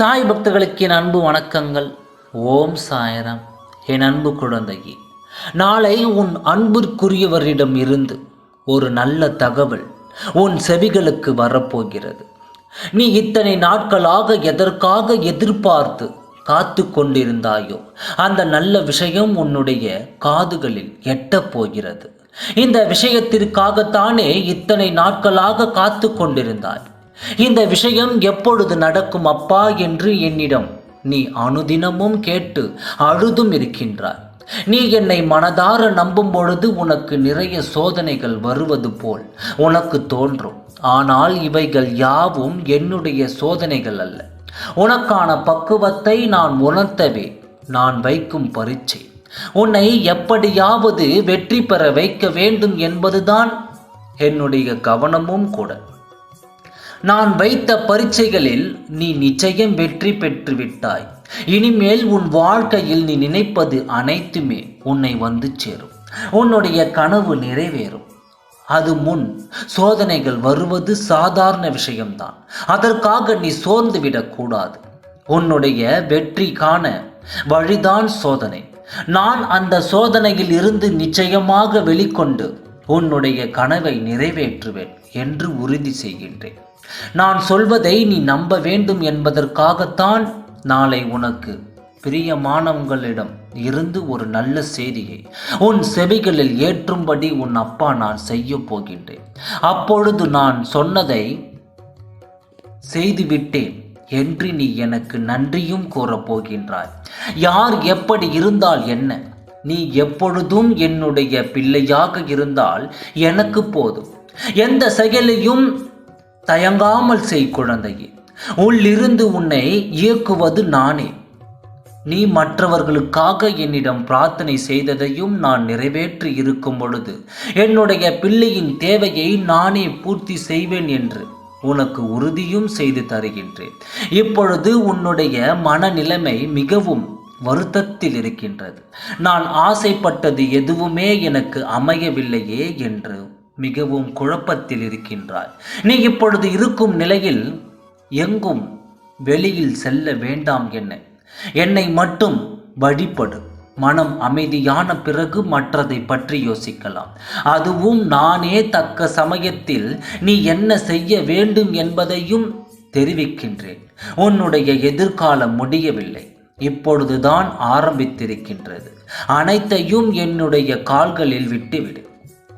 சாய் பக்தர்களுக்கு என் அன்பு வணக்கங்கள். ஓம் சாயராம். என் அன்பு குழந்தையே நாளை உன் அன்பிற்குரியவரிடம் இருந்து ஒரு நல்ல தகவல் உன் செவிகளுக்கு வரப்போகிறது. நீ இத்தனை நாட்களாக எதற்காக எதிர்பார்த்து காத்து கொண்டிருந்தாயோ அந்த நல்ல விஷயம் உன்னுடைய காதுகளில் எட்டப் போகிறது. இந்த விஷயத்திற்காகத்தானே இத்தனை நாட்களாக காத்து கொண்டிருந்தாய். இந்த விஷயம் எப்பொழுது நடக்கும் அப்பா என்று என்னிடம் நீ அனுதினமும் கேட்டு அழுதும் இருக்கின்றாய். நீ என்னை மனதார நம்பும் பொழுது உனக்கு நிறைய சோதனைகள் வருவது போல் உனக்கு தோன்றும். ஆனால் இவைகள் யாவும் என்னுடைய சோதனைகள் அல்ல. உனக்கான பக்குவத்தை நான் உணர்த்தவே நான் வைக்கும் பரீட்சை. உன்னை எப்படியாவது வெற்றி பெற வைக்க வேண்டும் என்பதுதான் என்னுடைய கவனமும் கூட. நான் வைத்த பரீட்சைகளில் நீ நிச்சயம் வெற்றி பெற்று விட்டாய் இனிமேல் உன் வாழ்க்கையில் நீ நினைப்பது அனைத்துமே உன்னை வந்து சேரும். உன்னுடைய கனவு நிறைவேறும். அது முன் சோதனைகள் வருவது சாதாரண விஷயம்தான். அதற்காக நீ சோர்ந்து விடக்கூடாது. உன்னுடைய வெற்றி காண வழிதான் சோதனை. நான் அந்த சோதனையில் இருந்து நிச்சயமாக வெளிக்கொண்டு உன்னுடைய கனவை நிறைவேற்றுவேன் என்று உறுதி செய்கின்றேன். நான் சொல்வதை நீ நம்ப வேண்டும் என்பதற்காகத்தான் நாளை உனக்கு பிரியமானவங்களிடம் இருந்து ஒரு நல்ல செய்தியை உன் செவிகளில் ஏற்றும்படி உன் அப்பா நான் செய்ய போகின்றேன். அப்பொழுது நான் சொன்னதை செய்துவிட்டேன் என்று நீ எனக்கு நன்றியும் கூறப் போகின்றாய். யார் எப்படி இருந்தால் என்ன? நீ எப்பொழுதும் என்னுடைய பிள்ளையாக இருந்தால் எனக்கு போதும். எந்த செயலையும் தயங்காமல் செய் குழந்தையே. உள்ளிருந்து உன்னை இயக்குவது நானே. நீ மற்றவர்களுக்காக என்னிடம் பிரார்த்தனை செய்ததையும் நான் நிறைவேற்றி இருக்கும் பொழுது என்னுடைய பிள்ளையின் தேவையை நானே பூர்த்தி செய்வேன் என்று உனக்கு உறுதியும் செய்து தருகின்றேன். இப்பொழுது உன்னுடைய மனநிலைமை மிகவும் வருத்தத்தில் இருக்கின்றது. நான் ஆசைப்பட்டது எதுவுமே எனக்கு அமையவில்லையே என்று மிகவும் குழப்பத்தில் இருக்கின்றாய். நீ இப்பொழுது இருக்கும் நிலையில் எங்கும் வெளியில் செல்ல வேண்டாம் என்ன. என்னை மட்டும் வழிபடு. மனம் அமைதியான பிறகு மற்றதை பற்றி யோசிக்கலாம். அதுவும் நானே தக்க சமயத்தில் நீ என்ன செய்ய வேண்டும் என்பதையும் தெரிவிக்கின்றேன். உன்னுடைய எதிர்காலம் முடியவில்லை. இப்பொழுதுதான் ஆரம்பித்திருக்கின்றது. அனைத்தையும் என்னுடைய கால்களில் விட்டுவிடு.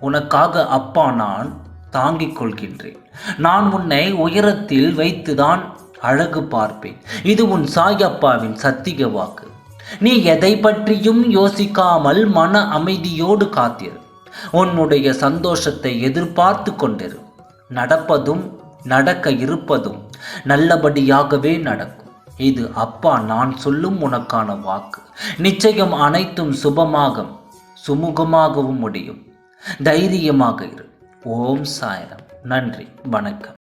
உனக்காக அப்பா நான் தாங்கிக் கொள்கின்றேன். நான் உன்னை உயரத்தில் வைத்துதான் அழகு பார்ப்பேன். இது உன் சாயப்பாவின் சத்திக வாக்கு. நீ எதை பற்றியும் யோசிக்காமல் மன அமைதியோடு காத்திரு. உன்னுடைய சந்தோஷத்தை எதிர்பார்த்து கொண்டிரு. நடப்பதும் நடக்க இருப்பதும் நல்லபடியாகவே நடக்கும். இது அப்பா நான் சொல்லும் உனக்கான வாக்கு. நிச்சயம் அனைத்தும் சுபமாக சுமூகமாகவும் முடியும். தைரியமாக இரு. ஓம் சாயரம். நன்றி. வணக்கம்.